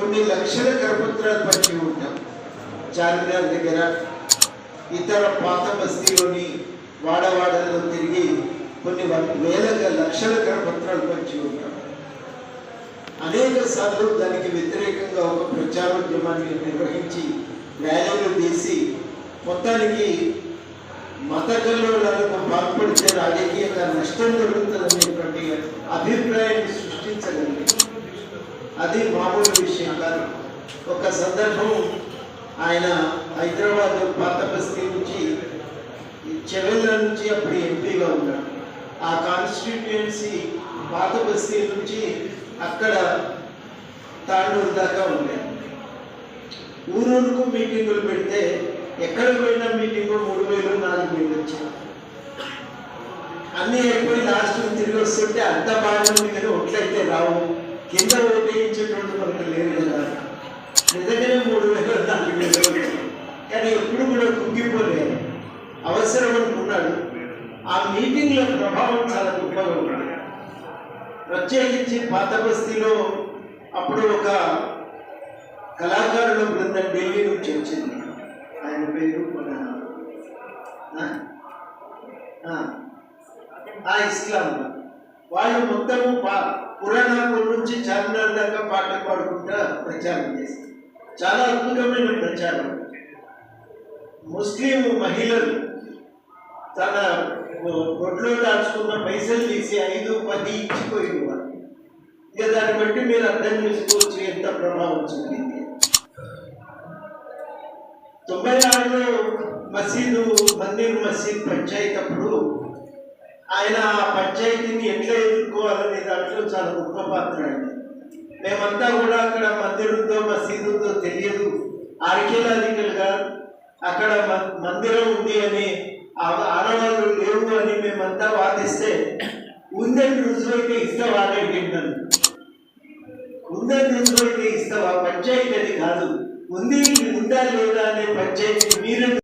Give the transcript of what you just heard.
కొన్ని లక్షల కరపత్రాలు పట్టి ఉంటాం. చార్మినార్ దగ్గర ఇతర పాత బస్తీలోని వాడవాడల్లో తిరిగి కొన్ని వ- వేల లక్షల కరపత్రాలు పంచి ఉంటాం. అనేక సార్లు దానికి వ్యతిరేకంగా ఒక ప్రచారోద్యమాన్ని నిర్వహించి ర్యాలీలు తీసి మొత్తానికి మత కల్లోలకు పాల్పడితే రాజకీయంగా నష్టం జరుగుతుందనేటువంటి అభిప్రాయం అది మామూలు విషయం కాదు. ఒక సందర్భం ఆయన హైదరాబాద్ పాత బస్తీ నుంచి చెవెళ్ళ నుంచి అప్పుడు ఎంపీగా ఉన్నాడు. ఆ కాన్స్టిట్యుయెన్సీ పాత బస్తీ నుంచి అక్కడ తాండూరు దాకా ఉండేది ఊరూరుకు మీటింగులు పెడితే ఎక్కడ పోయినా మీటింగ్ మూడు వేలు నాలుగు వేలు వచ్చాయి అన్నీ అయిపోయి లాస్ట్ తిరిగి వస్తుంటే అంత బాగుంది కానీ ఒట్లయితే రావు. కింద ఓటేయించేటువంటి మనకు లేదు కదా. నిజంగానే మూడు వేల నాలుగు వేలు కానీ ఎప్పుడు కూడా కుంగిపోలే. అవసరం అనుకున్నాడు. ఆ మీటింగ్ల ప్రభావం చాలా గొప్పగా ఉన్నాడు ప్రత్యేకించి పాత బస్తీలో అప్పుడు ఒక కళాకారుల బృందం ఢిల్లీ నుంచి వచ్చింది. ఆయన పేరు మన ఆ? ఇస్లాం. వాళ్ళు మొత్తము పా నుంచి చార్మినార్ దాకా పాటలు పాడుకుంటా ప్రచారం చేస్తారు చాలా అద్భుతమైన ప్రచారం. ముస్లిం మహిళలు తన ఒడ్లో దాచుకున్న పైసలు తీసి ఐదు పది ఇచ్చిపోయింది వాళ్ళు. ఇక దాన్ని బట్టి మీరు అర్థం చేసుకోవచ్చు ఎంత ప్రభావం చూపింది తొంభై ఆరులో మసీదు మందిర్ మసీద్ పంచాయతీ అప్పుడు ఆయన ఆ పంచాయతీని ఎట్లా ఎదుర్కోవాలనే దాంట్లో చాలా గొప్ప పాత్ర అండి మేమంతా కూడా అక్కడ మందిరంతో మసీదుతో తెలియదు. ఆర్కియలాజికల్గా అక్కడ మ- మందిరం ఉంది అని ఆడవాళ్ళు లేవు అని మేమంతా వాదిస్తే ఉందని రుజువైతే ఇస్తావా అని అడిగింటాను ఉందని రుజువైతే ఇస్తావా? పంచాయతీ అది కాదు. ఉంది ఉందా లేదా అనే పంచాయతీ మీరు